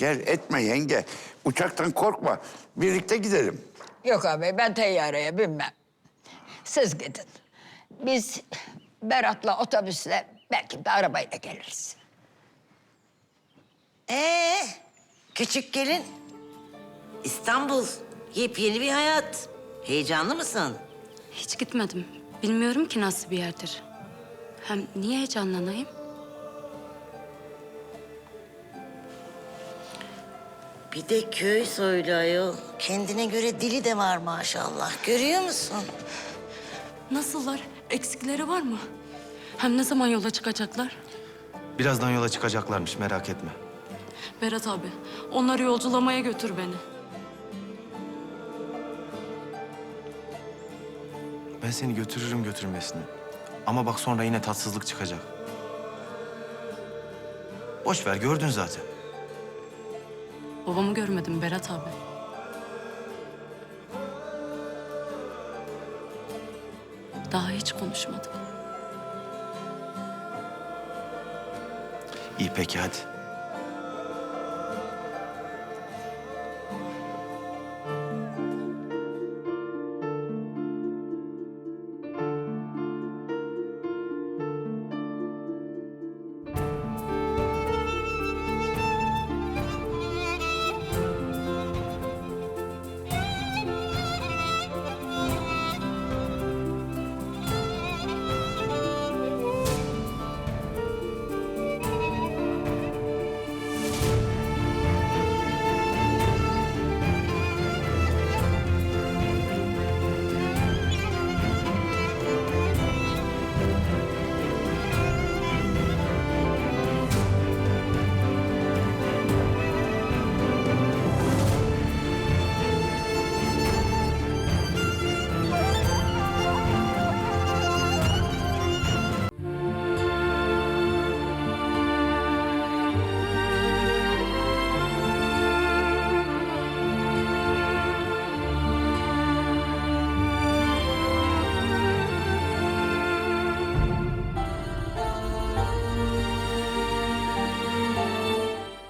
Gel etme yenge. Uçaktan korkma. Birlikte gidelim. Yok abi ben teyyareye binmem. Siz gidin. Biz Berat'la otobüsle belki de arabayla geliriz. Ee, küçük gelin. İstanbul, yepyeni bir hayat. Heyecanlı mısın? Hiç gitmedim. Bilmiyorum ki nasıl bir yerdir. Hem niye heyecanlanayım? Bir de köy soylu ayol. Kendine göre dili de var maşallah. Görüyor musun? Nasıllar? Eksikleri var mı? Hem ne zaman yola çıkacaklar? Birazdan yola çıkacaklarmış merak etme. Berat abi, onları yolculamaya götür beni. Ben seni götürürüm götürmesini. Ama bak sonra yine tatsızlık çıkacak. Boş ver gördün zaten. Babamı görmedim Berat abi. Daha hiç konuşmadık. İyi peki hadi.